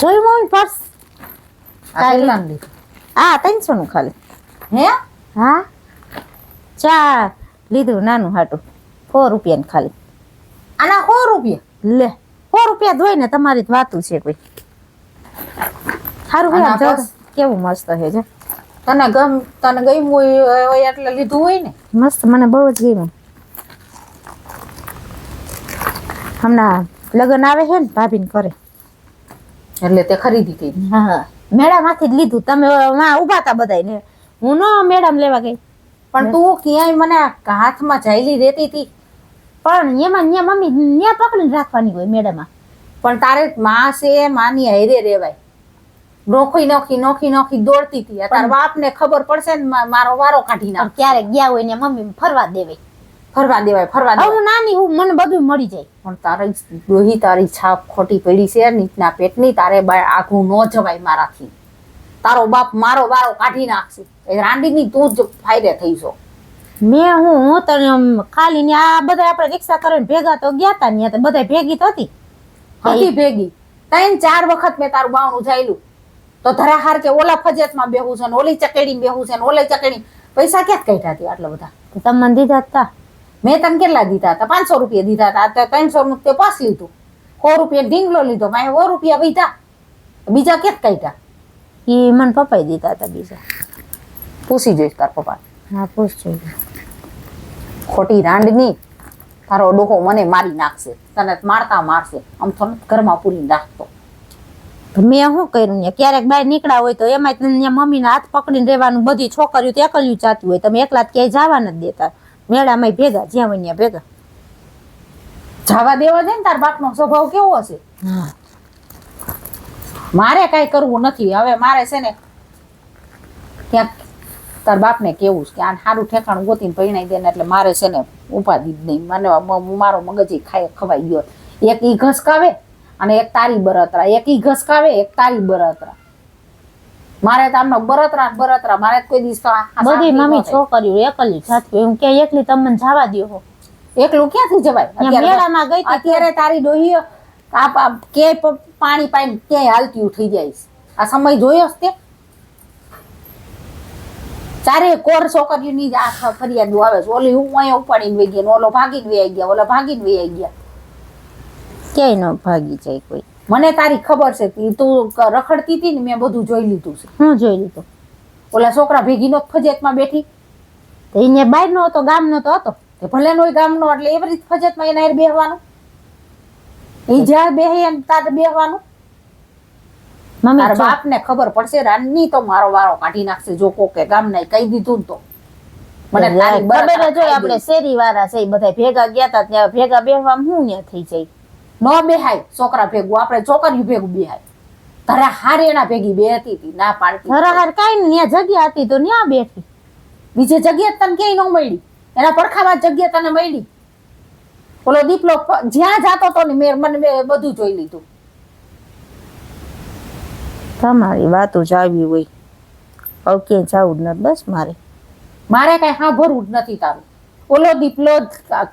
જોયું mummy purse કેટલાનું લીધું. હા ત્રણસો નું ખાલી. હે? હા? ચા લીધું નાનું હાટું. સો રૂપિયાનું ખાલી. આના સો રૂપિયા? લે સો રૂપિયા ધોઈ ને તમારી વાતું છે કોઈ. સારું ભાઈ કેવું મસ્ત છે જો. તને ગમ તને ગમ્યું હોય હોય એટલે લીધું હોય ને? મસ્ત મને બહુ જ ગમ્યું. હમણાં લગ્ન આવે છે ને ભાભીને કરે એટલે તે ખરીદી કરી. હા મેળામાંથી જ લીધું. તમે ઊભા હતા બધાય ને હું ન મેડમ લેવા ગઈ. પણ તું ક્યાંય મને હાથમાં જાયલી રહેતી હતી. પણ એમાં ન્યા મમ્મી ન્યા પકડીને રાખવાની હોય મેળામાં. પણ તારે માં છે માની હારે રેવાય નોખી નોખી નોખી નોખી દોડતી હતી. તાર બાપ ને ખબર પડશે ને મારો વારો કાઢી નાખ. ક્યારેક ગયા હોય ને મમ્મી ફરવા દેવાય. ફરવા દેવાય ફરવા દેવાય હું નાની હું મને બધું મળી જાય. પણ તારી ડોહી તારી છાપ ખોટી પડી છે નીચના પેટની તારે આઘું ન જવાય મારાથી. તારો બાપ મારો વારો કાઢી નાખશે. એ રાંડીની તું જ ફાયદે થઈશો મેં હું હું તને ખાલી ને આ બધા આપણે રિક્ષા કરીને ભેગા તો ગયા તા ને બધા ભેગી તો હતી. હતી ભેગી. ત્રણ ચાર વખત મેં તારું બાવણું જાયલું તો ધરાહાર કે ઓલા ફજેતમાં બેહું છે ને ઓલી ચકેડી બેહું છે ને ઓલી ચકેડી. પૈસા ક્યાં કાઢ્યા હતી આટલા બધા? તમને દીધા જ તા. મેં તને કેટલા દીધા હતા? પાંચસો રૂપિયા દીધા હતા. તો ત્રણસો નું તે પાસ લીધું. સો રૂપિયા ઢીંગલો લીધો. મેં સો રૂપિયા બીજા બીજા કેત કાઢ્યા? એ મને પપ્પાએ દીધા હતા બીજા. પૂછી જોઈશ તાર પપ્પા હા પૂછજો. ખોટી રાંડની તારો ડોહો મને મારી નાખશે. તને મારતા મારશે. આમ તો ઘરમાં પૂરી રાખતો. મેં શું કર્યું ને? ક્યારેક બહાર નીકળ્યા હોય તો એમાં મમ્મીના હાથ પકડીને રહેવાનું બધી છોકરીઓ એકલ્યું ચાતું હોય. તમે એકલા જ ક્યાંય જવા નથી દેતા. મેળામાં ભેગા જ્યાં વન્યા ભેગા. જવા દેવા દે ને તાર બાપનો સ્વભાવ કેવો હશે? મારે કાંઈ કરવું નથી. હવે મારે છે ને ક્યાંક તાર બાપને કેવું છે કે આ સારું ઠેકાણું ગોતીને પરણાઈ દે ને એટલે મારે છે ને ઉપાધિ જ નહીં. મને મારો મગજ ખાય ખવાઈ ગયો. એક ઈ ઘસકાવે અને એક તારી બરતરા. એક ઈ ઘસકાવે એક તારી બરતરા. મારે તો આમનો બરતરા બરતરા મારે કોઈ દિવસ તો આ- આ બધી મમ્મી છોકરીઓ એકલી જાતું હું કે એકલી તમને જવા દો એકલું ક્યાંથી જવાય? મેળામાં ગઈ અત્યારે તારી ડોહી આપ આપ કે પાણી પાઈને ક્યાંય હાલતી ઉઠી જાય આ સમય જોયો તે? ચારે કોર છોકરીઓની જ આ ફરિયાદ આવે છે. ઓલી હું અહીંયા ઉપાડીને વહી ગયા ઓલો ભાગીને વહી ગયા ઓલો ભાગીને વહી ગયા. ક્યાંય ન ભાગી જાય કોઈ. મને તારી ખબર છે તી તું રખડતી હતી ને મેં બધું જોઈ લીધું છે. હું જોઈ લીધું? ઓલા છોકરા ભેગી નો ફજેતમાં બેઠી. તો એને બહારનો હતો ગામનો તો હતો. ભલે નો ગામનો એટલે એવી રીતે ફજેતમાં એના બેહવાનું. એ જ્યાં બેહે એમ તારે બેહવાનું. તારા બાપ ને ખબર પડશે રાની તો મારો વારો કાઢી નાખશે જો કોકે ગામ ને કહી દીધું તો. મને તારી ખબર જ આપણે શેરી વાળા છે બધા ભેગા ગયા તા ત્યાં ભેગા બેહવા હું ત્યાં થઈ જાય? ન બેહાય છોકરા ભેગું આપણે છોકરીઓ ભેગું બેહાય. હારે એના ભેગી બે હતી ના પાડતી હાર કાંઈ ને ત્યાં જગ્યા હતી તો ત્યાં બેઠી? બીજે જગ્યા તને ક્યાંય ન મળી? એના પડખામાં જગ્યા તને મળી? ઓલો દીપલો જ્યાં જાતો તો ને મેં મને મેં બધું જોઈ લીધું. તમારી વાતો જ આવી હોય. હવે ક્યાંય જવું જ નથી બસ મારે. મારે કઈ સાંભળવું જ નથી તારું. ઓલો દીપલો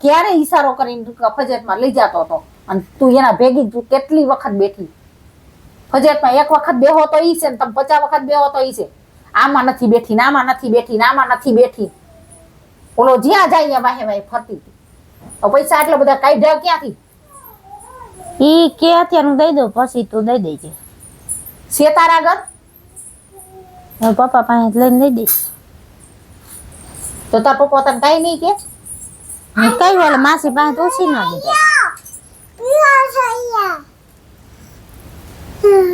ક્યારે ઈશારો કરીને ફજેટમાં લઈ જતો હતો? અને તું એના ભેગી તું કેટલી વખત બેઠી? ફજેતમાં એક વખત બેહો તો ઈ છે ને તમે પચાસ વખત બેહો તો ઈ છે. આમાં નથી બેઠી આમાં નથી બેઠી આમાં નથી બેઠી. ઓલો જ્યાં જાય વાહે વાહે ફરતી તો પૈસા એટલા બધા કાઢ્યા ક્યાંથી? ઈ કે અત્યારનું દઈ દઉં પછી તું દઈ દેજે. છે તારા ઘર હવે પપ્પા પાસે લઈને દઈ દઈશ. તો તાર પપ્પા તને કઈ નહીં કે? કઈ વાલે માસી પાસે ઓછી ના દીધા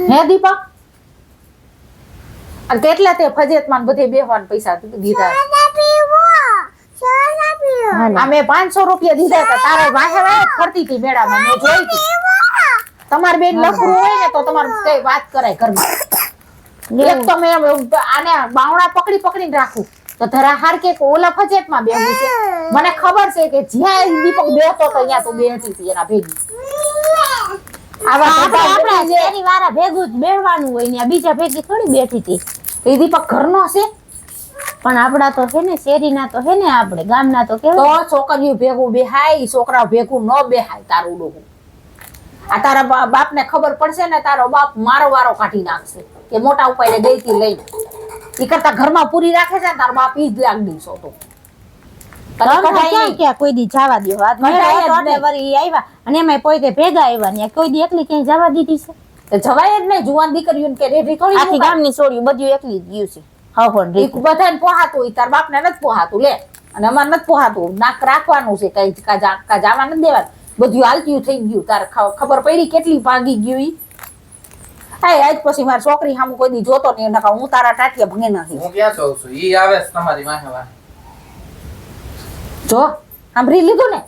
હે દીપક? અને કેટલા તે ફજેતમાં બધે બેહવાન પૈસા દીધા? અમે પાંચસો રૂપિયા દીધા હતા. તારે વાહે વાહે ફરતી હતી મેળામાં. મેં જોઈ હતી. તમારે બેન લફરું હોય ને તો તમારે કઈ વાત કરાય ઘરમાં. એક તો મેં આને બાવણા પકડી પકડીને રાખું. તો ધરા હાર કે ઓલા ફજેતમાં બેહવું છે. મને ખબર છે કે જ્યાં દીપક બેહતો તો ત્યાં તું બેહતી હતી એના ભેગી. વાળા ભેગું જ બેહવાનું હોય ને બીજા ભેગી થોડી બેઠી હતી. એ દીપક ઘરનો છે. પણ આપડા તો છે ને શેરીના તો છે ને આપણે ગામના તો તો કેવા છોકરીઓ ભેગું બેહાય છોકરા ભેગું ન બેહાય તારું ડોગું આ તારા બા- બાપને ખબર પડશે ને તારો બાપ મારો વારો કાઢી નાખશે કે મોટા ઉપાય ગઈ થી લઈને. એ કરતા ઘરમાં પૂરી રાખે છે ને તારો બાપ ઈ જ લાગ દીશો તો તને તમે કઢાઈ ક્યાં નહીં. ક્યાં કોઈ દી જવા દ્યો. આજ મેળો કઢાઈ જ હતો એટલે નહીં. વળી ઈ આવ્યા અને એમાંય પોતે ભેગા આવ્યા ને કોઈ દી એકલી ક્યાંય જવા દીધી છે. જવાય જ નહીં જુવાન દીકરીઓને કે રેડી થોડી આખી ગામની છોડ્યું બધું એકલી જ ગયું છે. હા પણ બધાને પોહાતું તાર બાપને નથી પોહાતું લે. અને અમારે નથી પોહાતું. નાક રાખવાનું છે કઈ કા જવા નથી દેવાનું. બધું હાલતું થઈ ગયું. તારે ખ- ખબર પડી કેટલી ભાગી ગયું ઈ. હાય આજ પછી મારી છોકરી સામું કોઈ દી જોતો નહીં. હું તારા ટાટિયા ભંગી નથી હું ક્યાં છું? ઈ આવે તમારી વાહે વાહે. જો સાંભળી લીધું ને?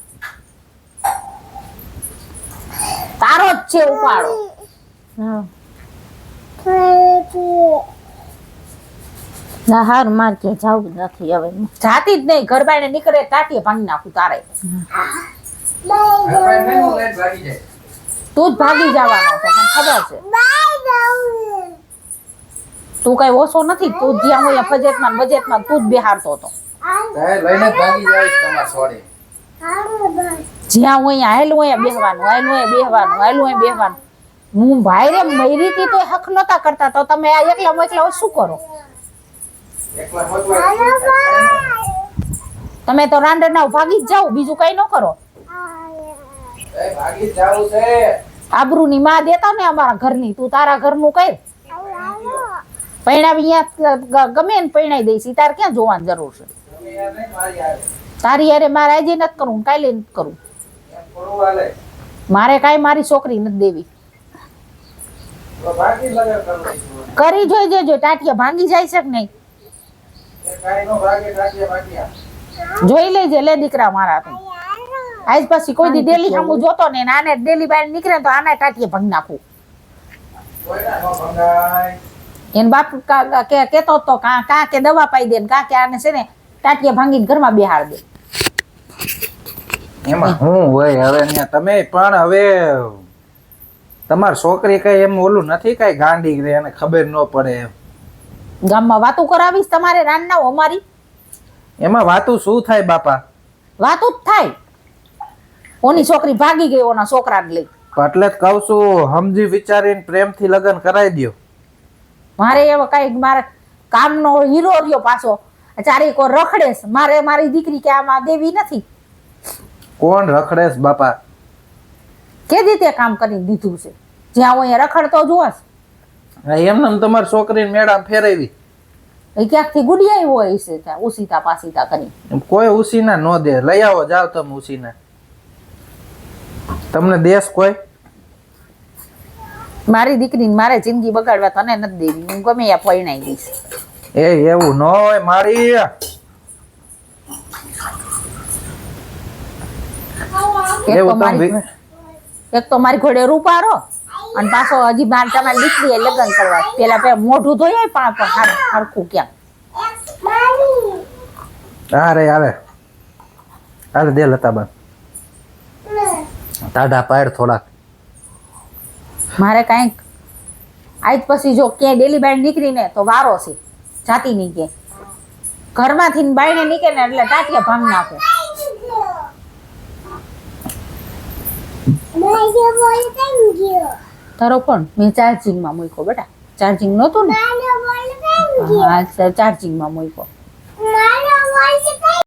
તારો જ છે ઉપાડો. ના હાર માર કે જવું નથી હવે. જાતી જ નહીં ઘર બાઈને નીકળે ટાટિયા ભાંગી નાખું તારે. તું જ ભાગી જવાનો છે મને ખબર છે. તું કઈ ઓછો નથી તું જ્યાં હું ફજેતમાં ને બજેટમાં તું જ બેહારતો હતો. લઈને ભાગી જાય તમારે સોડે જ્યાં હું અહીંયા હોય અહીંયા બેહવાનું આયેલું હોય બેહવાનું આયેલું હોય બેહવાનું. હું ભાઈ રે મરી હતી તો હક નતા કરતા તો તમે આ એકલા એકલા શું કરો તમે તો રાંડરના ભાગી જ જાઓ બીજું કઈ ન કરો. એ ભાગી જ જાવું છે. આબરૂની માં દેતા ને અમારા ઘરની તું તારા ઘરનું કઈ પૈણાવી અહીંયા ગમે ને પૈણાઈ દઈશ તારે ક્યાં જોવાની જરૂર છે? તારી યારે મારે આજે નથી કરવું કાલે નથી કરવું હાલે મારે કાંઈ મારી છોકરી નથી દેવી. કરી જોઈ જજો ટાટિયા ભાંગી જાય છે કે નહીં? જોઈ લેજે લે દીકરા મારા તું આજ પછી કોઈ દી ડેલી સામું જોતો ને આને ડેલી બહાર નીકળે તો આને ટાટિયા ભાંગી નાખું. એને બાપ કા- કા- કે કેતો તો કા કા કે દવા પાઈ દે ને કા કે આને છે ને ટાટિયા ભાંગીને ઘરમાં બેહાડ દે. એમાં હું હોય હવે તમે પણ હવે તમારી છોકરી કઈ એમ ઓલું નથી કઈ ગાંડી રે એને ખબર ન પડે એમ. ગામમાં વાતું કરાવીશ તમારે રાનના અમારી? એમાં વાતું શું થાય બાપા? વાતું જ થાય. ઓની છોકરી ભાગી ગઈ ઓના છોકરાને લઈ. એટલે જ કહું છું સમજી વિચારીને પ્રેમથી લગ્ન કરાવી દ્યો. મારે એવો કઈ મારે કામનો હીરો રહ્યો પાછો. ચારે કો રખડેશ? મારે મારી દીકરી કે આમાં દેવી નથી? કોણ રખડેશ બાપા? કે રીતે કામ કરી દીધું છે? જ્યાં હું અહીંયા રખડતો જોવાશ એમને એમ તમારી છોકરીને મેળા ફેરવી. એ ક્યાંકથી ગુડિયાઈ હોય છે ત્યાં ઉસીતા પાસીતા કરી. કોઈ ઉસીના ન દે. લઈ આવો જાવ તમે ઉસીના. તમને દેશ કોઈ? મારી દીકરીને મારે જિંદગી બગાડવા તને નથી દેવી. હું ગમે ત્યાં પરણાઈ દઈશ. એ એવું ન હોય મારી. એક એવું તો તમે મારી વિ- એક તો મારી ઘોડે રૂપારો અને પાછો હજી બાર તમારી દીકરીએ લગ્ન કરવા. પેલા પે મોઢું ધોઈ પણ પણ હરખું ક્યાં? અરે અરે અરે દે લતાબા ટાઢા પાડ થોડાક. મારે કાંઈક આજ પછી જો ક્યાંય ડેલી બાય નીકળીને તો વારો છે. જાતી કે. ઘરમાંથી બાયણે નીકળે ને એટલે ટાટિયા ભાંગ નાખે. તારો પણ મેં ચાર્જિંગમાં મૂક્યો બેટા. ચાર્જિંગ નહોતું ને? હા ચાર્જિંગમાં મૂક્યો.